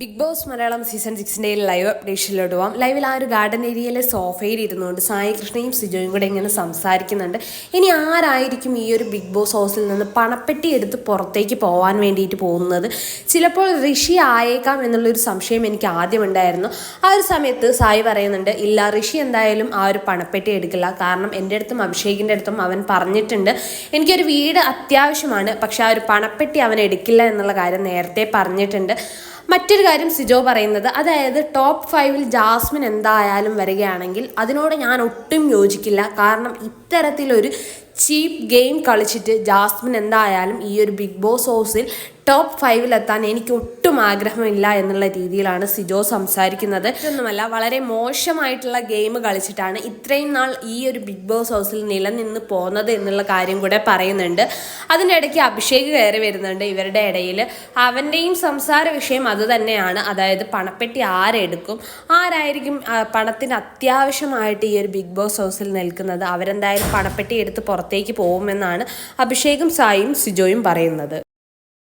Big boss Malayalam season സിക്സിന്റെ live അപ്ഡേഷനിലോട്ട് പോവാം. ലൈവിൽ ആ ഒരു ഗാർഡൻ ഏരിയയിലെ സോഫയിൽ ഇരുന്നുകൊണ്ട് സായി കൃഷ്ണയും സിജോയും കൂടെ ഇങ്ങനെ സംസാരിക്കുന്നുണ്ട്. ഇനി ആരായിരിക്കും ഈ ഒരു ബിഗ് ബോസ് ഹൗസിൽ നിന്ന് പണപ്പെട്ടി എടുത്ത് പുറത്തേക്ക് പോകാൻ വേണ്ടിയിട്ട് പോകുന്നത്? ചിലപ്പോൾ ഋഷി ആയേക്കാം എന്നുള്ളൊരു സംശയം എനിക്ക് ആദ്യം ഉണ്ടായിരുന്നു ആ ഒരു സമയത്ത് സായി പറയുന്നുണ്ട് ഇല്ല ഋഷി എന്തായാലും ആ ഒരു പണപ്പെട്ടി എടുക്കില്ല. കാരണം എന്റെ അടുത്തും അഭിഷേകിന്റെ അടുത്തും അവൻ പറഞ്ഞിട്ടുണ്ട്. എനിക്കൊരു വീട് അത്യാവശ്യമാണ് പക്ഷെ ആ ഒരു പണപ്പെട്ടി അവൻ എടുക്കില്ല എന്നുള്ള കാര്യം നേരത്തെ പറഞ്ഞിട്ടുണ്ട്. മറ്റൊരു കാര്യം സിജോ പറയുന്നത് അതായത് ടോപ്പ് ഫൈവിൽ ജാസ്മിൻ എന്തായാലും വരികയാണെങ്കിൽ അതിനോട് ഞാൻ ഒട്ടും യോജിക്കില്ല. കാരണം ഇത്തരത്തിലൊരു ചീപ്പ് ഗെയിം കളിച്ചിട്ട് ജാസ്മിൻ എന്തായാലും ഈ ഒരു ബിഗ് ബോസ് ഹൗസിൽ ടോപ്പ് ഫൈവിലെത്താൻ എനിക്ക് ഒട്ടും ആഗ്രഹമില്ല എന്നുള്ള രീതിയിലാണ് സിജോ സംസാരിക്കുന്നത്. ഇതൊന്നുമല്ല വളരെ മോശമായിട്ടുള്ള ഗെയിം കളിച്ചിട്ടാണ് ഇത്രയും നാൾ ഈ ഒരു ബിഗ് ബോസ് ഹൗസിൽ നിലനിന്ന് പോകുന്നത് എന്നുള്ള കാര്യം കൂടെ പറയുന്നുണ്ട്. അതിന്റെ ഇടയ്ക്ക് അഭിഷേക് കയറി വരുന്നുണ്ട് ഇവരുടെ ഇടയിൽ. അവന്റെയും സംസാര വിഷയം അത് തന്നെയാണ്. അതായത് പണപ്പെട്ടി ആരെടുക്കും? ആരായിരിക്കും പണത്തിന് അത്യാവശ്യമായിട്ട് ഈ ഒരു ബിഗ് ബോസ് ഹൗസിൽ നിൽക്കുന്നത്? അവരെന്തായാലും പണപ്പെട്ടി എടുത്ത് പുറത്തേക്ക് പോകുമെന്നാണ് അഭിഷേകും സായും സിജോയും പറയുന്നത്.